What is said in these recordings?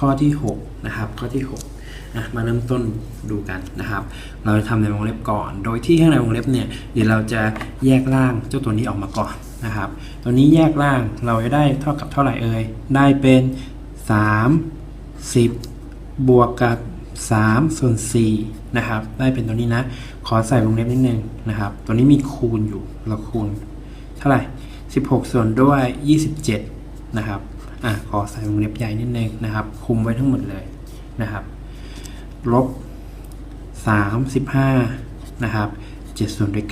ข้อที่6นะครับข้อที่6นะมาเริ่มต้นดูกันนะครับ เราจะทำในวงเล็บก่อน โดยที่ข้างในวงเล็บเนี่ยเดี๋ยวเราจะแยกล่างเจ้าตัวนี้ออกมาก่อนนะครับ ตัวนี้แยกล่างเราจะได้เท่ากับเท่าไหร่เอ่ยได้เป็น 3 10 บวกกับ3ส่วน4นะครับได้เป็นตัวนี้นะ ขอใส่วงเล็บนิดนึงนะครับ ตัวนี้มีคูณอยู่เราคูณ เท่าไหร่ 16 ส่วนด้วย 27 นะครับ อะขอใส่วงเล็บใหญ่นิดนึงนะครับ คุมไว้ทั้งหมดเลยนะครับลบ35นะครับ7ส่วนด้วย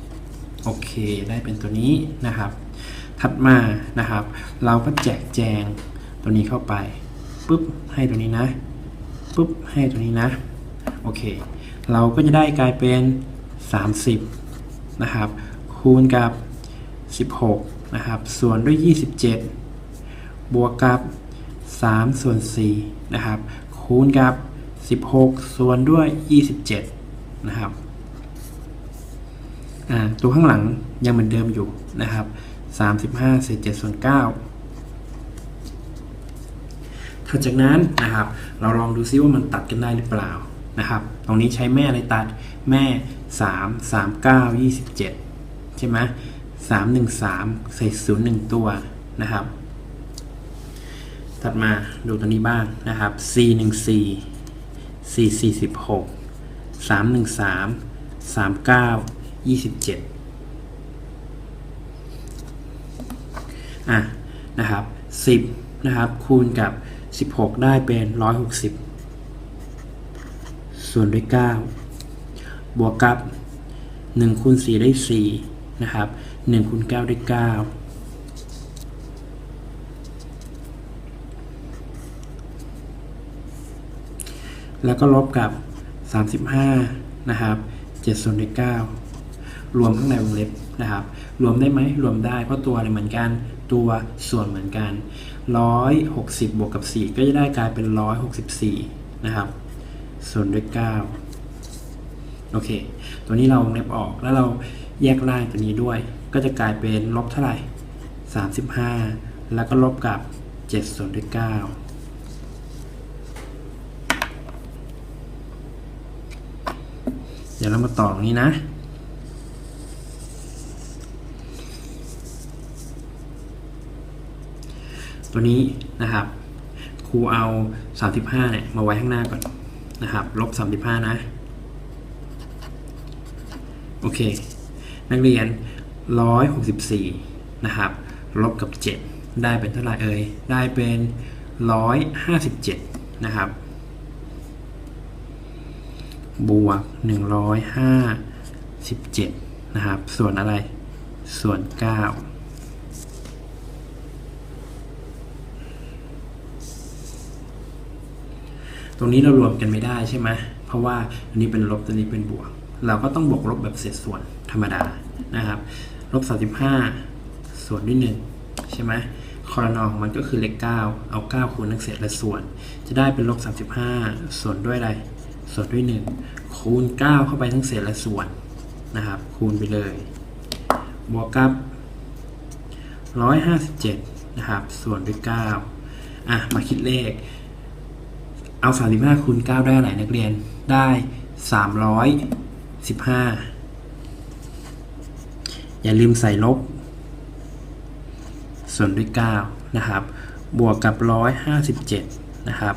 9โอเค ได้เป็นตัวนี้นะครับ ถัดมานะครับ เราก็แจกแจงตัวนี้เข้าไปปุ๊บให้ตัวนี้นะปุ๊บให้ตัวนี้นะ โอเค เราก็จะได้กลายเป็น 30นะครับ คูณกับ 16นะครับ ส่วนด้วย 27 บวกกับ 3 ส่วน4นะครับ คูณกับ 16 ส่วนด้วย 27 นะครับตัวข้างหลังยังเหมือนเดิมอยู่นะครับ 35เศษ7ส่วน9ถัดจากนั้นนะครับ เราลองดูซิว่ามันตัดกันได้หรือเปล่านะครับ ตรงนี้ใช้แม่อะไรตัดแม่ 3 3 9 27 ใช่ไหม3 1 3เศษ0 1 ตัวนะครับ ถัดมาดูตัวนี้บ้างนะครับ4 1 4 4 4 6 3 1 3 3 9 27อะนะครับ 10 นะครับ คูณกับ 16 ได้เป็น 160 ส่วนด้วย 9 บวกกับ 1 คูณ 4 ได้ 4 นะครับ 1 คูณ 9 ได้ 9 แล้วก็ลบกับ 35 นะครับ7ส่วนด้วย9รวมข้างในวงเล็บนะครับ รวมได้ไหมรวมได้เพราะตัวอะไรเหมือนกัน ตัวส่วนเหมือนกัน 160 บวกกับ 4 ก็จะได้กลายเป็น 164 นะครับ ส่วนด้วย 9 โอเค ตัวนี้เราวงเล็บออกแล้วเราแยกล่างตัวนี้ด้วย ก็จะกลายเป็นลบเท่าไหร่ 35 แล้วก็ลบกับ 7 ส่วนด้วย 9 ดี๋ยวเรามาต่อตรงนี้นะ ตัวนี้นะครับครูเอา 35เนี่ยมาไว้ข้างหน้าก่อนนะครับลบ35 นะ โอเค นักเรียน 164 นะครับ ลบกับ 7 ได้เป็นเท่าไหร่เอ่ย ได้เป็น 157 นะครับ บวก 157 นะครับ ส่วนอะไร ส่วน 9 ตรงนี้เรารวมกันไม่ได้ใช่ไหม เพราะว่าอันนี้เป็นลบตัวนี้เป็นบวก เราก็ต้องบวกลบแบบเศษส่วนธรรมดา นะครับ ลบ 35 ส่วนด้วย 1 ใช่ไหมคอรนองมันก็คือเลข 9 เอา 9 คูณทั้งเศษและส่วน จะได้เป็นลบ35 ส่วนด้วยอะไร ส่วนด้วย 1 คูณ 9 เข้าไปทั้งเศษและส่วนนะครับ คูณไปเลย บวกกับ 157 นะครับ ส่วนด้วย 9 อะ มาคิดเลข เอา 35 คูณ 9 ได้อะไรนักเรียน ได้ 315 อย่าลืมใส่ลบ ส่วนด้วย 9 นะครับ บวกกับ 157 นะครับ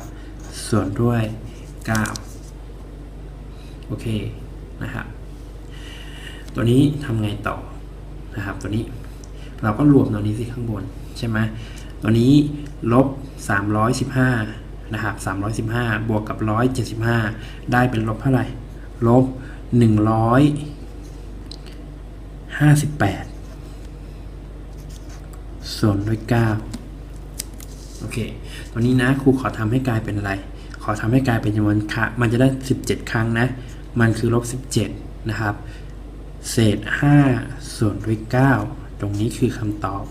ส่วนด้วย 9 โอเคนะครับตัวนี้ทำไงต่อนะครับตัวนี้เราก็รวมตัวนี้สิข้างบนใช่ไหมตัวนี้ลบ 315นะครับ315 บวกกับ 175 ได้เป็นลบเท่าไหร่ลบ 158 ส่วนด้วย 9 โอเค ตัวนี้นะครูขอทำให้กลายเป็นอะไร ขอทำให้กลายเป็นจำนวนครั้งมันจะได้ 17 ครั้งนะ มันคือลบ 17 นะครับ เศษ 5 ส่วนด้วย 9 ตรงนี้คือคำตอบ